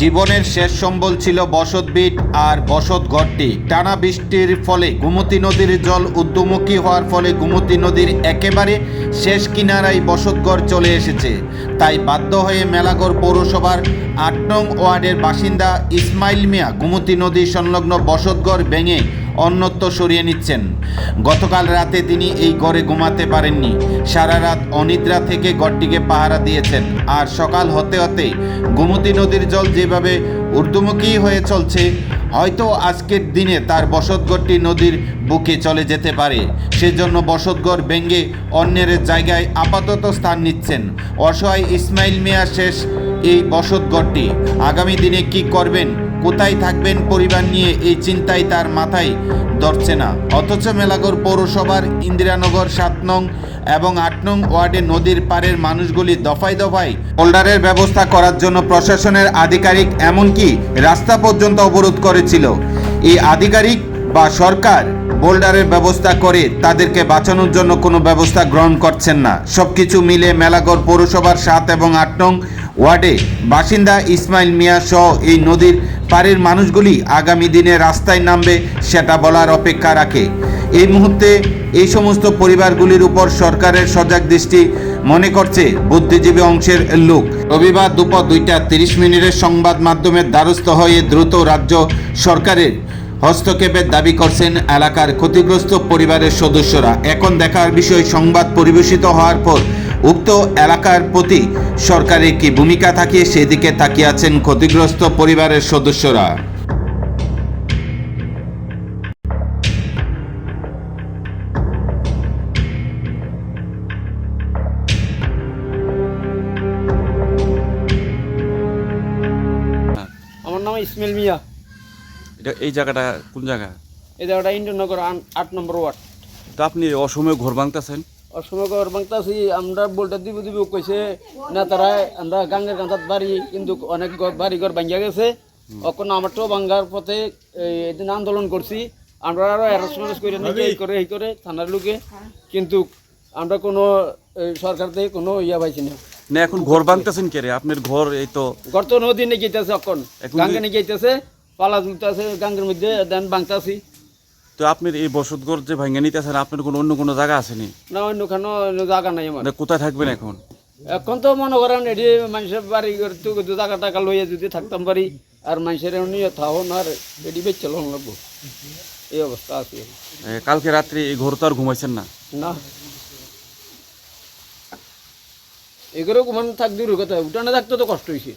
জীবনের শেষ সম্বল ছিল বসতভিট আর বসত ঘরটি। টানা বৃষ্টির ফলে গোমতী নদীর জল উদ্যমুখী হওয়ার ফলে গোমতী নদীর একেবারে শেষ কিনারায় বসতঘর চলে এসেছে। তাই বাধ্য হয়ে মেলাঘর পৌরসভার আট নং ওয়ার্ডের বাসিন্দা ইসমাইল মিয়া গোমতী নদী সংলগ্ন বসতঘর ভেঙে অন্যত্র সরিয়ে নিচ্ছেন। গতকাল রাতে তিনি এই ঘরে ঘুমাতে পারেননি। সারা রাত অনিদ্রা থেকে ঘরটিকে পাহারা দিয়েছেন। আর সকাল হতে হতে গোমতী নদীর জল যেভাবে ঊর্ধ্বমুখী হয়ে চলছে, হয়তো আজকের দিনে তার বসতঘরটি নদীর বুকে চলে যেতে পারে। সেজন্য বসতঘর ভেঙে অন্যের জায়গায় আপাতত স্থান নিচ্ছেন। অসহায় ইসমাইল মিয়া শেষ এই বসতঘরটি। আগামী দিনে কি করবেন? কোথায় থাকবেন পরিবার নিয়ে এই চিন্তাই তার মাথায় ধরছে না। অথচ মেলাগড় পৌরসভার ইন্দিরানগর সাত নং এবং আট নং ওয়ার্ডে নদীর পাড়ের মানুষগুলি দফায় দফায় হোল্ডারের ব্যবস্থা করার জন্য প্রশাসনের আধিকারিক এমনকি রাস্তা পর্যন্ত অবরোধ করেছিল। এই আধিকারিক বা সরকার বোল্ডারের ব্যবস্থা করে তাদেরকে বাঁচানোর জন্য কোনো ব্যবস্থা গ্রহণ করছেন না। সবকিছু মিলে মেলাগড় পৌরসভার সাত এবং আট নং ওয়ার্ডে বাসিন্দা ইসমাইল মিয়া সহ এই নদীর পাড়ের মানুষগুলি আগামী দিনে রাস্তায় নামবে সেটা বলার অপেক্ষা রাখে। এই মুহূর্তে এই সমস্ত পরিবারগুলির উপর সরকারের সজাগ দৃষ্টি মনে করছে বুদ্ধিজীবী অংশের লোক। রবিবার দুপুর দুইটা তিরিশ মিনিটের সংবাদ মাধ্যমের দ্বারস্থ হয়ে দ্রুত রাজ্য সরকারের হস্তক্ষেপের দাবি করছেন এলাকার ক্ষতিগ্রস্ত পরিবারের সদস্যরা। এখন দেখার বিষয়, সংবাদ পরিবেশিত হওয়ার পর উক্ত এলাকার প্রতি সরকারের কি ভূমিকা থাকে সেদিকে তাকিয়ে আছেন ক্ষতিগ্রস্ত পরিবারের সদস্যরা। আমার নাম ইসমাইল মিয়া। এটা এই জায়গাটা কোন জায়গা? এই জায়গাটা ইন্দ্রনগর আট নম্বর ওয়ার্ড। তো আপনি অসময়ে ঘর ভাঙতেছেন? অসময়গর বাংতাছি আমরা বলটা দিব দিব কইছে না তারা আমরা গাঙ্গের কাঁথাত বাড়ি কিন্তু অনেক বাড়ি ঘর ভাঙ্গিয়া গেছে এখন আমারটাও ভাঙ্গার পথে এদিন আন্দোলন করছি আমরা আরও অ্যারেস্ট করে নাকি এই করে এই করে থানার লোকে কিন্তু আমরা কোনো সরকার থেকে কোনো ইয়া পাইছি না না এখন ঘর ভাঙতেছেন কে রে আপনার ঘর এই তো গর্ত নদী নিয়ে গেতেছে এখন গাঙ্গে নিয়ে গেতেছে পালা তুলতেছে গাঙ্গের মধ্যে দেন বাংতাছি তো আপনার এই বসত ঘর যে ভাঙে নিতেছেন আপনার কোনো অন্য কোনো জায়গা আসেনি? না অন্য কোনো জায়গা নাই আমার। কোথায় থাকবেন এখন? এখন তো মনে করেন এটি মানুষের বাড়ি কিছু টাকা টাকা লইয়া যদি থাকতাম পারি আর মানুষের নিয়ে থাকুন আর এটি বেচ চলন লাগবো। এই অবস্থা আছে কালকে রাত্রে এই ঘর তো আর ঘুমাইছেন না? না। এগুলো ঘুমান থাক দূর কথা উঠানে থাকতে তো কষ্ট হয়েছে